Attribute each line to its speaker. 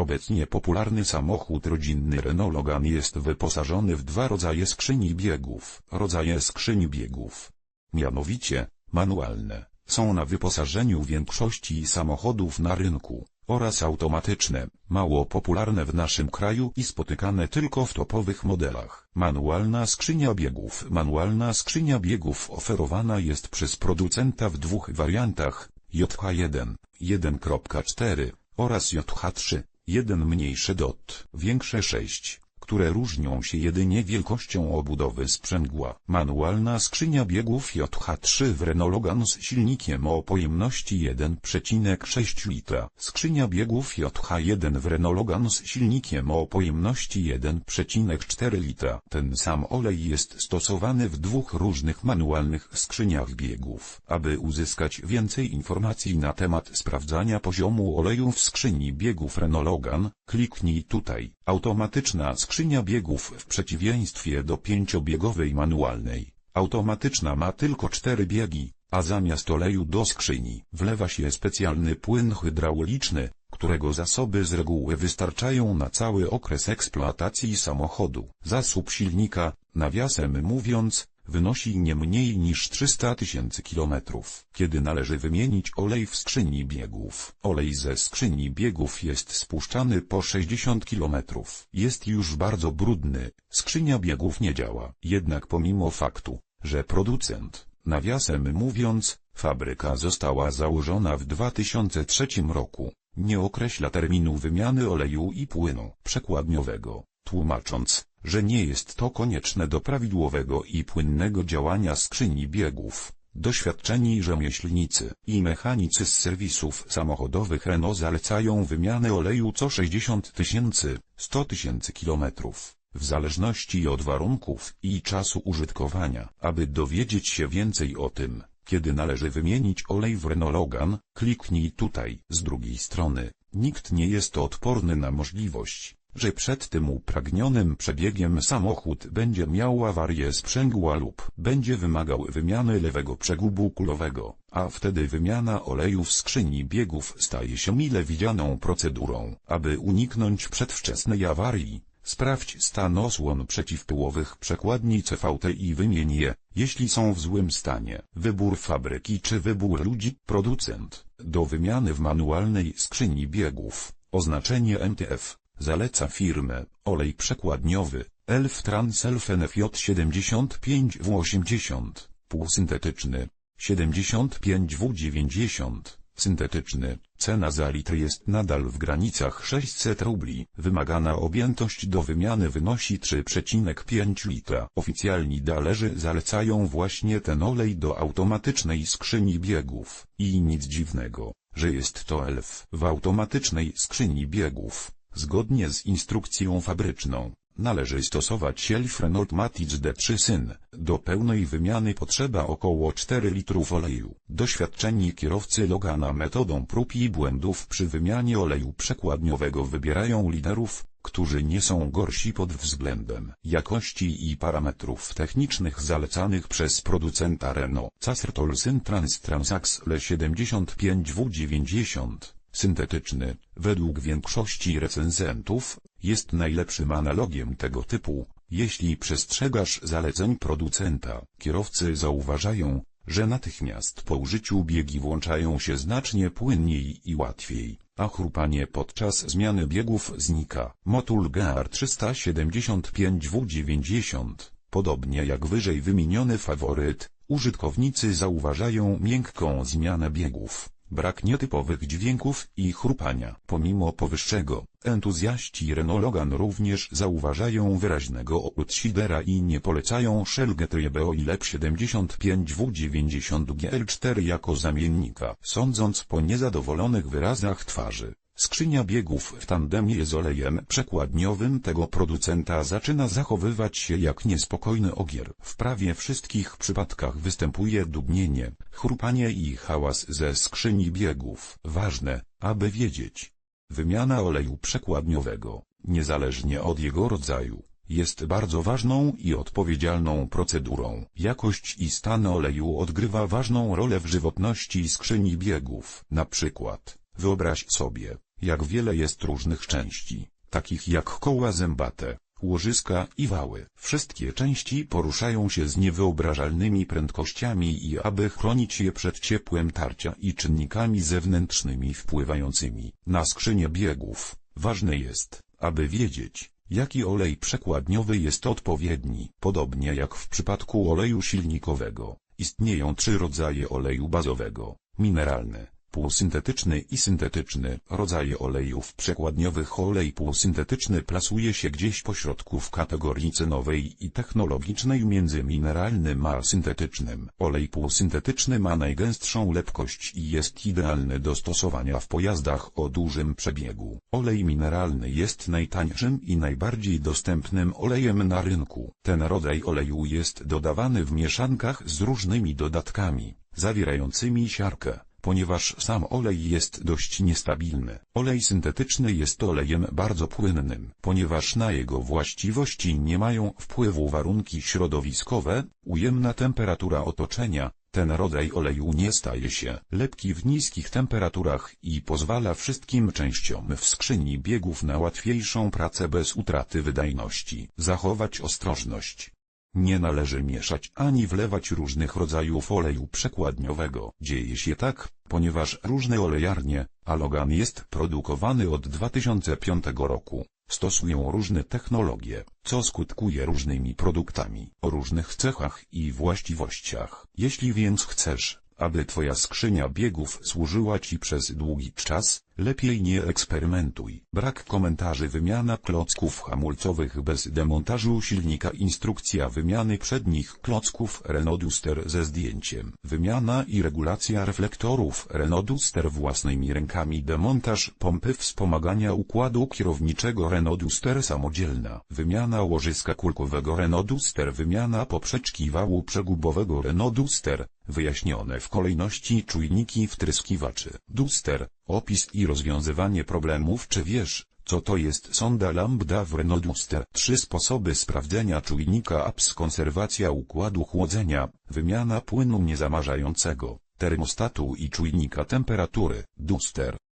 Speaker 1: Obecnie popularny samochód rodzinny Renault Logan jest wyposażony w dwa rodzaje skrzyni biegów. Rodzaje skrzyni biegów, mianowicie manualne, są na wyposażeniu większości samochodów na rynku, oraz automatyczne, mało popularne w naszym kraju i spotykane tylko w topowych modelach. Manualna skrzynia biegów Manualna skrzynia biegów oferowana jest przez producenta w dwóch wariantach, JH1, 1.4 oraz JH3, jeden mniejszy dot, większe 6, które różnią się jedynie wielkością obudowy sprzęgła. Manualna skrzynia biegów JH3 w Renault Logan z silnikiem o pojemności 1,6 litra. Skrzynia biegów JH1 w Renault Logan z silnikiem o pojemności 1,4 litra. Ten sam olej jest stosowany w dwóch różnych manualnych skrzyniach biegów. Aby uzyskać więcej informacji na temat sprawdzania poziomu oleju w skrzyni biegów Renault Logan, kliknij tutaj. Automatyczna skrzynia biegów w przeciwieństwie do pięciobiegowej manualnej. Automatyczna ma tylko cztery biegi, a zamiast oleju do skrzyni wlewa się specjalny płyn hydrauliczny, którego zasoby z reguły wystarczają na cały okres eksploatacji samochodu. Zasób silnika, nawiasem mówiąc, wynosi nie mniej niż 300 tysięcy kilometrów. Kiedy należy wymienić olej w skrzyni biegów? Olej ze skrzyni biegów jest spuszczany po 60 kilometrów. Jest już bardzo brudny, skrzynia biegów nie działa. Jednak pomimo faktu, że producent, nawiasem mówiąc, fabryka została założona w 2003 roku, nie określa terminu wymiany oleju i płynu przekładniowego, tłumacząc, że nie jest to konieczne do prawidłowego i płynnego działania skrzyni biegów. Doświadczeni rzemieślnicy i mechanicy z serwisów samochodowych Renault zalecają wymianę oleju co 60 tysięcy, 100 tysięcy kilometrów, w zależności od warunków i czasu użytkowania. Aby dowiedzieć się więcej o tym, kiedy należy wymienić olej w Renault Logan, kliknij tutaj. Z drugiej strony, nikt nie jest odporny na możliwość, że przed tym upragnionym przebiegiem samochód będzie miał awarię sprzęgła lub będzie wymagał wymiany lewego przegubu kulowego, a wtedy wymiana oleju w skrzyni biegów staje się mile widzianą procedurą. Aby uniknąć przedwczesnej awarii, sprawdź stan osłon przeciwpyłowych przekładni CVT i wymień je, jeśli są w złym stanie. Wybór fabryki czy wybór ludzi, producent, do wymiany w manualnej skrzyni biegów, oznaczenie MTF. Zaleca firmę, olej przekładniowy, Elf Trans Elf NFJ 75W80, półsyntetyczny, 75W90, syntetyczny, cena za litr jest nadal w granicach 600 rubli. Wymagana objętość do wymiany wynosi 3,5 litra. Oficjalni dalerzy zalecają właśnie ten olej do automatycznej skrzyni biegów. I nic dziwnego, że jest to Elf w automatycznej skrzyni biegów. Zgodnie z instrukcją fabryczną, należy stosować Elf Renault Matic D3 Syn. Do pełnej wymiany potrzeba około 4 litrów oleju. Doświadczeni kierowcy Logana metodą prób i błędów przy wymianie oleju przekładniowego wybierają liderów, którzy nie są gorsi pod względem jakości i parametrów technicznych zalecanych przez producenta Renault. Castrol Syn Trans Transax L75W90 syntetyczny, według większości recenzentów, jest najlepszym analogiem tego typu. Jeśli przestrzegasz zaleceń producenta, kierowcy zauważają, że natychmiast po użyciu biegi włączają się znacznie płynniej i łatwiej, a chrupanie podczas zmiany biegów znika. Motul GR 375W90, podobnie jak wyżej wymieniony faworyt, użytkownicy zauważają miękką zmianę biegów brak nietypowych dźwięków i chrupania. Pomimo powyższego, entuzjaści Renault Logan również zauważają wyraźnego outsidera i nie polecają Shell GTB o ile 75W90 GL4 jako zamiennika. Sądząc po niezadowolonych wyrazach twarzy, Skrzynia biegów w tandemie z olejem przekładniowym tego producenta zaczyna zachowywać się jak niespokojny ogier. W prawie wszystkich przypadkach występuje dudnienie, chrupanie i hałas ze skrzyni biegów. Ważne, aby wiedzieć. Wymiana oleju przekładniowego, niezależnie od jego rodzaju, jest bardzo ważną i odpowiedzialną procedurą. Jakość i stan oleju odgrywa ważną rolę w żywotności skrzyni biegów. Na przykład, wyobraź sobie, jak wiele jest różnych części, takich jak koła zębate, łożyska i wały. Wszystkie części poruszają się z niewyobrażalnymi prędkościami i aby chronić je przed ciepłem tarcia i czynnikami zewnętrznymi wpływającymi na skrzynię biegów, ważne jest, aby wiedzieć, jaki olej przekładniowy jest odpowiedni. Podobnie jak w przypadku oleju silnikowego, istnieją trzy rodzaje oleju bazowego, mineralny, półsyntetyczny i syntetyczny. Rodzaje olejów przekładniowych olej półsyntetyczny plasuje się gdzieś pośrodku w kategorii cenowej i technologicznej między mineralnym a syntetycznym. Olej półsyntetyczny ma najgęstszą lepkość i jest idealny do stosowania w pojazdach o dużym przebiegu. Olej mineralny jest najtańszym i najbardziej dostępnym olejem na rynku. Ten rodzaj oleju jest dodawany w mieszankach z różnymi dodatkami, zawierającymi siarkę ponieważ sam olej jest dość niestabilny. Olej syntetyczny jest olejem bardzo płynnym, ponieważ na jego właściwości nie mają wpływu warunki środowiskowe, ujemna temperatura otoczenia, ten rodzaj oleju nie staje się lepki w niskich temperaturach i pozwala wszystkim częściom w skrzyni biegów na łatwiejszą pracę bez utraty wydajności. Zachować ostrożność. Nie należy mieszać ani wlewać różnych rodzajów oleju przekładniowego. Dzieje się tak, ponieważ różne olejarnie, a Logan jest produkowany od 2005 roku, stosują różne technologie, co skutkuje różnymi produktami o różnych cechach i właściwościach. Jeśli więc chcesz, aby twoja skrzynia biegów służyła ci przez długi czas, lepiej nie eksperymentuj. Brak komentarzy wymiana klocków hamulcowych bez demontażu silnika Instrukcja wymiany przednich klocków Renault Duster ze zdjęciem Wymiana i regulacja reflektorów Renault Duster własnymi rękami Demontaż pompy wspomagania układu kierowniczego Renault Duster samodzielna Wymiana łożyska kulkowego Renault Duster Wymiana poprzeczki wału przegubowego Renault Duster Wyjaśnione w kolejności czujniki wtryskiwaczy Duster Opis i rozwiązywanie problemów Czy wiesz, co to jest sonda lambda w Renault Duster? Trzy sposoby sprawdzenia czujnika APS Konserwacja układu chłodzenia, wymiana płynu niezamarzającego, termostatu i czujnika temperatury. Duster